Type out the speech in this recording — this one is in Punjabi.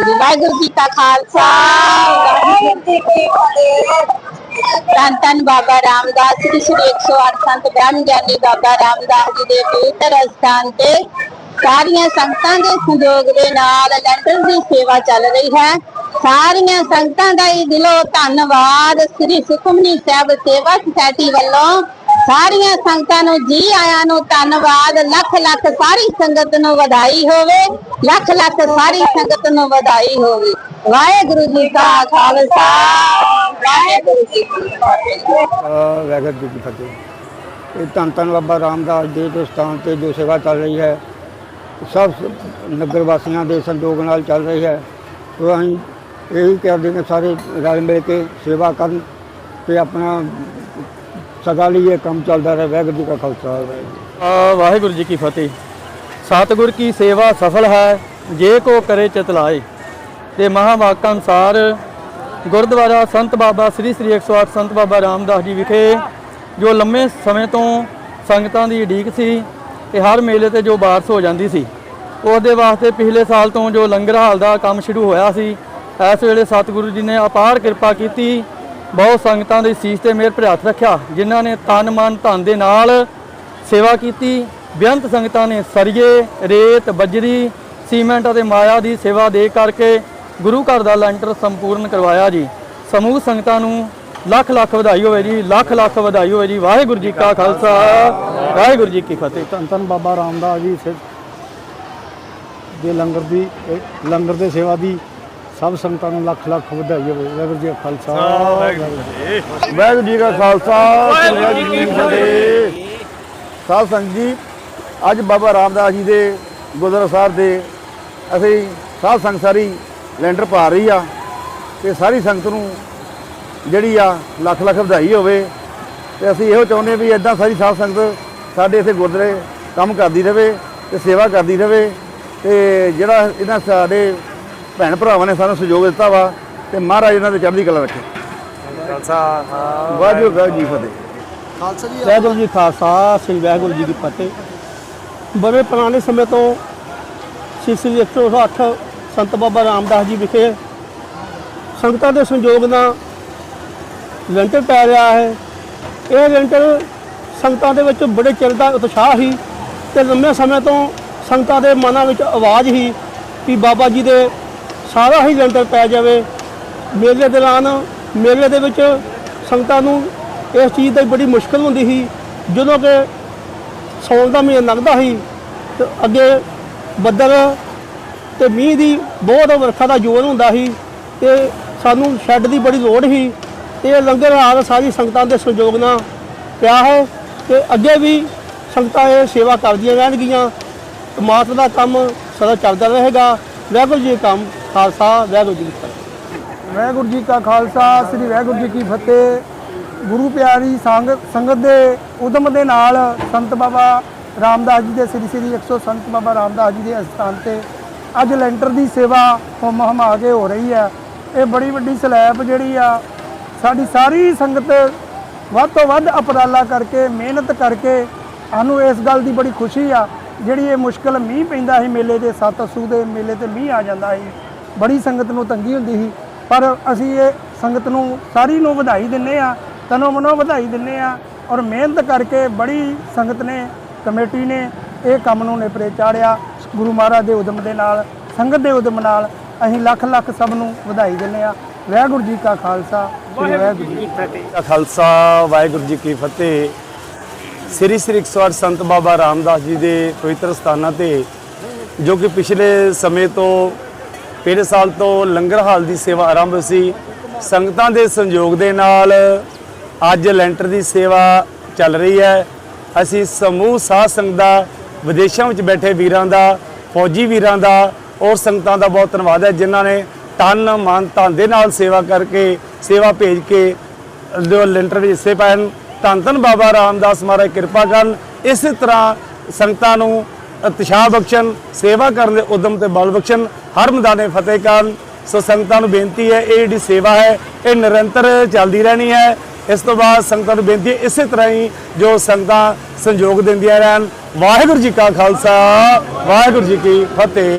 ਹਾਂਜੀ ਵਾਹਿਗੁਰੂ ਜੀ ਕਾ ਖਾਲਸਾ। ਵਾਹਿਗੁਰੂ ਜੀ ਕੀ ਫਤਿਹ ਧੰਨ ਧੰਨ ਬਾਬਾ ਰਾਮਦਾਸ ਜੀ, ਸ੍ਰੀ 108 ਸੰਤ ਬ੍ਰਹਮ ਗਿਆਨੀ ਬਾਬਾ ਰਾਮਦਾਸ ਜੀ ਦੇ ਪਵਿੱਤਰ ਅਸਥਾਨ ਤੇ ਸਾਰੀਆਂ ਸੰਗਤਾਂ ਦੇ ਸਹਿਯੋਗ ਦੇ ਨਾਲ ਲੰਗਰ ਦੀ ਸੇਵਾ ਚੱਲ ਰਹੀ ਹੈ। ਸਾਰੀਆਂ ਸੰਗਤਾਂ ਦਾ ਹੀ ਦਿਲੋਂ ਧੰਨਵਾਦ। ਸ੍ਰੀ ਸੁਖਮਨੀ ਸਾਹਿਬ ਸੇਵਾ ਸੁਸਾਇਟੀ ਵੱਲੋਂ ਸਾਰੀਆਂ ਸੰਗਤਾਂ ਨੂੰ, ਜੀ ਆਇਆਂ ਨੂੰ ਧੰਨਵਾਦ। ਲੱਖ ਲੱਖ ਸਾਰੀ ਸੰਗਤ ਨੂੰ ਵਧਾਈ ਹੋਵੇ। ਲੱਖ ਲੱਖ ਸਾਰੀ ਸੰਗਤ ਨੂੰ ਵਧਾਈ ਹੋਵੇ। ਵਾਹਿਗੁਰੂ ਜੀ ਕਾ ਖਾਲਸਾ। ਵਾਹਿਗੁਰੂ ਜੀ ਕੀ ਫਤਿਹ। ਵਾਹਿਗੁਰੂ ਜੀ ਕੀ ਫਤਿਹ। ਇਹ ਧੰਨ ਧੰਨ ਬਾਬਾ ਰਾਮਦਾਸ ਜੀ ਦੇ ਸਥਾਨ ਤੇ ਜੋ ਸੇਵਾ ਚੱਲ ਰਹੀ ਹੈ, ਸਭ ਨਗਰ ਵਾਸੀਆਂ ਦੇ ਸੰਯੋਗ ਨਾਲ ਚੱਲ ਰਹੀ ਹੈ। ਉਹ ਅਸੀਂ ਇਹੀ ਕਰਦੇ ਨੇ ਸਾਰੇ ਰਲ ਮਿਲ ਕੇ ਸੇਵਾ ਕਰਨ ਤੇ ਆਪਣਾ ਸਦਾ ਲਈ ਇਹ ਕੰਮ ਚੱਲਦਾ ਰਹੇ। ਵਾਹਿਗੁਰੂ ਜੀ ਕਾ ਖਾਲਸਾ ਵਾਹਿਗੁਰੂ ਜੀ ਕੀ ਫਤਿਹ। ਆ, ਵਾਹਿਗੁਰੂ ਜੀ ਕੀ ਫਤਿਹ। ਸਤਿਗੁਰ ਕੀ ਸੇਵਾ ਸਫਲ ਹੈ ਜੇ ਕੋ ਕਰੇ ਚਤਲਾਏ। ਤੇ ਮਹਾਵਾਕਾਂ ਅਨੁਸਾਰ ਗੁਰਦੁਆਰਾ ਸੰਤ ਬਾਬਾ ਸ੍ਰੀ ਸ੍ਰੀ 108 ਸੰਤ ਬਾਬਾ ਰਾਮਦਾਸ ਜੀ ਵਿਖੇ ਜੋ ਲੰਮੇ ਸਮੇਂ ਤੋਂ ਸੰਗਤਾਂ ਦੀ ਉਡੀਕ ਸੀ ਤੇ ਹਰ ਮੇਲੇ ਤੇ ਜੋ ਬਾਰਸ ਹੋ ਜਾਂਦੀ ਸੀ ਉਹਦੇ ਵਾਸਤੇ ਪਿਛਲੇ ਸਾਲ ਤੋਂ ਜੋ ਲੰਗਰ ਹਾਲ ਦਾ ਕੰਮ ਸ਼ੁਰੂ ਹੋਇਆ ਸੀ ਇਸ ਵੇਲੇ ਸਤਿਗੁਰੂ ਜੀ ਨੇ ਅਪਾਰ ਕਿਰਪਾ ਕੀਤੀ ਬਹੁਤ ਸੰਗਤਾਂ ਦੇ ਸੀਸ ਤੇ ਮੇਰ ਭਰ ਰੱਖਿਆ, ਜਿਨ੍ਹਾਂ ਨੇ ਤਨ ਮਨ ਧਨ ਦੇ ਨਾਲ ਸੇਵਾ ਕੀਤੀ। ਬੇਅੰਤ ਸੰਗਤਾਂ ਨੇ ਸਰੀਏ, ਰੇਤ, ਬਜਰੀ, ਸੀਮੈਂਟ ਅਤੇ ਮਾਇਆ ਦੀ ਸੇਵਾ ਦੇ ਕਰਕੇ ਗੁਰੂ ਘਰ ਦਾ ਲੈਂਟਰ ਸੰਪੂਰਨ ਕਰਵਾਇਆ ਜੀ। ਸਮੂਹ ਸੰਗਤਾਂ ਨੂੰ ਲੱਖ ਲੱਖ ਵਧਾਈ ਹੋਵੇ ਜੀ, ਲੱਖ ਲੱਖ ਵਧਾਈ ਹੋਵੇ ਜੀ। ਵਾਹਿਗੁਰੂ ਜੀ ਕਾ ਖਾਲਸਾ, ਵਾਹਿਗੁਰੂ ਜੀ ਕੀ ਫਤਿਹ। ਧੰਨ ਧੰਨ ਬਾਬਾ ਰਾਮਦਾਸ ਜੀ ਦੇ ਲੰਗਰ ਦੀ, ਲੰਗਰ ਦੇ ਸੇਵਾ ਦੀ ਸਭ ਸੰਗਤਾਂ ਨੂੰ ਲੱਖ ਲੱਖ ਵਧਾਈ ਹੋਵੇ ਵਾਹਿਗੁਰੂ ਜੀ ਕਾ ਖਾਲਸਾ। ਵਾਹਿਗੁਰੂ ਜੀ ਕਾ ਖਾਲਸਾ ਵਾਹਿਗੁਰੂ ਜੀ ਕੀ ਫਤਿਹ। ਸਾਧ ਸੰਗਤ ਜੀ ਅੱਜ ਬਾਬਾ ਰਾਮਦਾਸ ਜੀ ਦੇ ਗੁਰਦੁਆਰਾ ਸਾਹਿਬ ਦੇ ਅਸੀਂ ਸਾਧ ਸੰਗਤ ਸਾਰੀ ਲੈਂਡਰ ਪਾ ਰਹੀ ਆ ਤੇ ਸਾਰੀ ਸੰਗਤ ਨੂੰ ਜਿਹੜੀ ਆ ਲੱਖ ਲੱਖ ਵਧਾਈ ਹੋਵੇ। ਤੇ ਅਸੀਂ ਇਹੋ ਚਾਹੁੰਦੇ ਵੀ ਇਦਾਂ ਸਾਰੀ ਸਾਧ ਸੰਗਤ ਸਾਡੇ ਇੱਥੇ ਗੁਰਦੁਆਰੇ ਕੰਮ ਕਰਦੀ ਰਹੇ ਤੇ ਸੇਵਾ ਕਰਦੀ ਰਹੇ ਤੇ ਜਿਹੜਾ ਇਹਨਾਂ ਸਾਡੇ ਭੈਣ ਭਰਾਵਾਂ ਨੇ ਸਾਨੂੰ ਸਹਿਯੋਗ ਦਿੱਤਾ ਵਾ ਤੇ ਮਹਾਰਾਜ ਇਹਨਾਂ ਦੇ ਚੜ੍ਹਦੀ ਕਲਾ ਰੱਖੇ। ਵਾਹਿਗੁਰੂ ਵਾਹਿਗੁਰੂ ਜੀ ਵਾਹਿਗੁਰੂ। ਖਾਲਸਾ ਸ੍ਰੀ ਵਾਹਿਗੁਰੂ ਜੀ ਕੀ ਫਤਿਹ। ਬੜੇ ਪੁਰਾਣੇ ਸਮੇਂ ਤੋਂ ਸ੍ਰੀ ਸ੍ਰੀ 108 ਸੰਤ ਬਾਬਾ ਰਾਮਦਾਸ ਜੀ ਵਿਖੇ ਸੰਗਤਾਂ ਦੇ ਸੰਯੋਗ ਨਾਲ ਲੈਂਟਰ ਪੈ ਰਿਹਾ ਹੈ। ਇਹ ਲੈਂਟਰ ਸੰਗਤਾਂ ਦੇ ਵਿੱਚ ਬੜੇ ਚਿਰ ਦਾ ਉਤਸ਼ਾਹ ਸੀ ਤੇ ਲੰਮੇ ਸਮੇਂ ਤੋਂ ਸੰਗਤਾਂ ਦੇ ਮਨਾਂ ਵਿੱਚ ਆਵਾਜ਼ ਸੀ ਕਿ ਬਾਬਾ ਜੀ ਦੇ ਸਾਰਾ ਹੀ ਲੈਂਟਰ ਪੈ ਜਾਵੇ। ਮੇਲੇ ਦੌਰਾਨ ਮੇਲੇ ਦੇ ਵਿੱਚ ਸੰਗਤਾਂ ਨੂੰ ਇਸ ਚੀਜ਼ ਦੀ ਬੜੀ ਮੁਸ਼ਕਲ ਹੁੰਦੀ ਸੀ। ਜਦੋਂ ਕਿ ਸੌਣ ਦਾ ਮਹੀਨਾ ਲੱਗਦਾ ਸੀ, ਤੇ ਅੱਗੇ ਬੱਦਲ ਤੇ ਮੀਂਹ ਦੀ ਬਹੁਤ ਵਰਖਾ ਦਾ ਜ਼ੋਰ ਹੁੰਦਾ ਸੀ, ਤੇ ਸਾਨੂੰ ਸ਼ੈੱਡ ਦੀ ਬੜੀ ਲੋੜ ਸੀ। ਤੇ ਇਹ ਲੰਗਰ ਹਾਲ ਸਾਰੀ ਸੰਗਤਾਂ ਦੇ ਸਹਿਯੋਗ ਨਾਲ ਪਿਆ ਹੈ, ਤੇ ਅੱਗੇ ਵੀ ਸੰਗਤਾਂ ਇਹ ਸੇਵਾ ਕਰਦੀਆਂ ਰਹਿਣਗੀਆਂ। ਮਾਤ ਦਾ ਕੰਮ ਸਦਾ ਚੱਲਦਾ ਰਹੇਗਾ। ਵਾਹਿਗੁਰੂ ਜੀ ਕੰਮ ਖਾਲਸਾ, ਵਾਹਿਗੁਰੂ ਜੀ ਕੀ ਫਤਿਹ। ਵਾਹਿਗੁਰੂ ਜੀ ਕਾ ਖਾਲਸਾ, ਸ੍ਰੀ ਵਾਹਿਗੁਰੂ ਜੀ ਕੀ ਫਤਿਹ। ਗੁਰੂ ਪਿਆਰੀ ਸੰਗਤ ਸੰਗਤ ਦੇ ਉਦਮ ਦੇ ਨਾਲ ਸੰਤ ਬਾਬਾ ਰਾਮਦਾਸ ਜੀ ਦੇ ਸ੍ਰੀ ਸ੍ਰੀ 100 ਸੰਤ ਬਾਬਾ ਰਾਮਦਾਸ ਜੀ ਦੇ ਅਸਥਾਨ ਤੇ ਅੱਜ ਲੈਂਟਰ ਦੀ ਸੇਵਾ ਹੁਮ ਹਮਾ ਕੇ ਹੋ ਰਹੀ ਹੈ। ਇਹ ਬੜੀ ਵੱਡੀ ਸਲੈਬ ਜਿਹੜੀ ਆ, ਸਾਡੀ ਸਾਰੀ ਸੰਗਤ ਵੱਧ ਤੋਂ ਵੱਧ ਅਪਰਾਲਾ ਕਰਕੇ, ਮਿਹਨਤ ਕਰਕੇ ਸਾਨੂੰ ਇਸ ਗੱਲ ਦੀ ਬੜੀ ਖੁਸ਼ੀ ਆ, ਜਿਹੜੀ ਇਹ ਮੁਸ਼ਕਲ ਮੀਂਹ ਪੈਂਦਾ ਸੀ, ਮੇਲੇ ਦੇ ਸੱਤ ਸੂ ਦੇ ਮੇਲੇ ਤੇ ਮੀਂਹ ਆ ਜਾਂਦਾ ਸੀ। ਬੜੀ ਸੰਗਤ ਨੂੰ ਤੰਗੀ ਹੁੰਦੀ ਸੀ। ਪਰ ਅਸੀਂ ਇਹ ਸੰਗਤ ਨੂੰ ਸਾਰੀ ਨੂੰ ਵਧਾਈ ਦਿੰਨੇ ਆ ਤਨੋਂ ਮਨੋਂ ਵਧਾਈ ਦਿੰਨੇ ਆ ਔਰ ਮਿਹਨਤ ਕਰਕੇ ਬੜੀ ਸੰਗਤ ਨੇ ਕਮੇਟੀ ਨੇ ਇਹ ਕੰਮ ਨੂੰ ਨੇਪਰੇ ਚਾੜਿਆ। ਗੁਰੂ ਮਹਾਰਾਜ ਦੇ ਉਦਮ ਦੇ ਨਾਲ ਸੰਗਤ ਦੇ ਉਦਮ ਨਾਲ ਅਸੀਂ ਲੱਖ ਲੱਖ ਸਭ ਨੂੰ ਵਧਾਈ ਦਿੰਨੇ ਆ। ਵਾਹਿਗੁਰੂ ਜੀ ਕਾ ਖਾਲਸਾ ਵਾਹਿਗੁਰੂ ਜੀ ਕੀ ਫਤਿਹ। ਖਾਲਸਾ ਵਾਹਿਗੁਰੂ ਜੀ ਕੀ ਫਤਿਹ। ਸ੍ਰੀ ਸ੍ਰੀ 108 ਸੰਤ ਬਾਬਾ ਰਾਮਦਾਸ ਜੀ ਦੇ ਪਵਿੱਤਰ ਸਥਾਨਾਂ ਤੇ ਜੋ ਕਿ ਪਿਛਲੇ ਸਮੇਂ ਤੋਂ ਪਿਛਲੇ ਸਾਲ ਤੋਂ ਲੰਗਰ ਹਾਲ ਦੀ ਸੇਵਾ ਆਰੰਭ ਸੀ। ਸੰਗਤਾਂ ਦੇ ਸੰਯੋਗ ਦੇ ਨਾਲ ਅੱਜ ਲੈਂਟਰ ਦੀ ਸੇਵਾ ਚੱਲ ਰਹੀ ਹੈ। ਅਸੀਂ ਸਮੂਹ ਸਾਧ ਸੰਗਤ ਦਾ, ਵਿਦੇਸ਼ਾਂ ਵਿੱਚ ਬੈਠੇ ਵੀਰਾਂ ਦਾ, ਫੌਜੀ ਵੀਰਾਂ ਦਾ ਔਰ ਸੰਗਤਾਂ ਦਾ ਬਹੁਤ ਧੰਨਵਾਦ ਹੈ, ਜਿਨ੍ਹਾਂ ਨੇ ਤਨ, ਮਨ, ਧਨ ਦੇ ਨਾਲ ਸੇਵਾ ਕਰਕੇ, ਸੇਵਾ ਭੇਜ ਕੇ ਲੈਂਟਰ ਵਿੱਚ ਹਿੱਸੇ ਪੈਣ ਧੰਨ ਧੰਨ ਬਾਬਾ ਰਾਮਦਾਸ ਮਹਾਰਾਜ, ਕਿਰਪਾ ਕਰਨ। ਇਸੇ ਤਰ੍ਹਾਂ ਸੰਗਤਾਂ ਨੂੰ ਉਤਸ਼ਾਹ ਬਖਸ਼ਣ, ਸੇਵਾ ਕਰਨ ਦੇ ਉਦਮ ਤੇ ਬਲ ਬਖਸ਼ਣ। ਹਰ ਮੈਦਾਨੇ ਫਤਿਹ ਕਰਨ ਸੋ ਸੰਗਤਾਂ ਨੂੰ ਬੇਨਤੀ ਹੈ, ਇਹ ਜਿਹੜੀ ਸੇਵਾ ਹੈ, ਇਹ ਨਿਰੰਤਰ ਚੱਲਦੀ ਰਹਿਣੀ ਹੈ। ਇਸ ਤੋਂ ਬਾਅਦ ਸੰਗਤਾਂ ਨੂੰ ਬੇਨਤੀ ਹੈ, ਇਸੇ ਤਰ੍ਹਾਂ ਹੀ ਜੋ ਸੰਗਤਾਂ ਸੰਯੋਗ ਦਿੰਦੀਆਂ ਰਹਿਣ। ਵਾਹਿਗੁਰੂ ਜੀ ਕਾ ਖਾਲਸਾ, ਵਾਹਿਗੁਰੂ ਜੀ ਕੀ ਫਤਿਹ।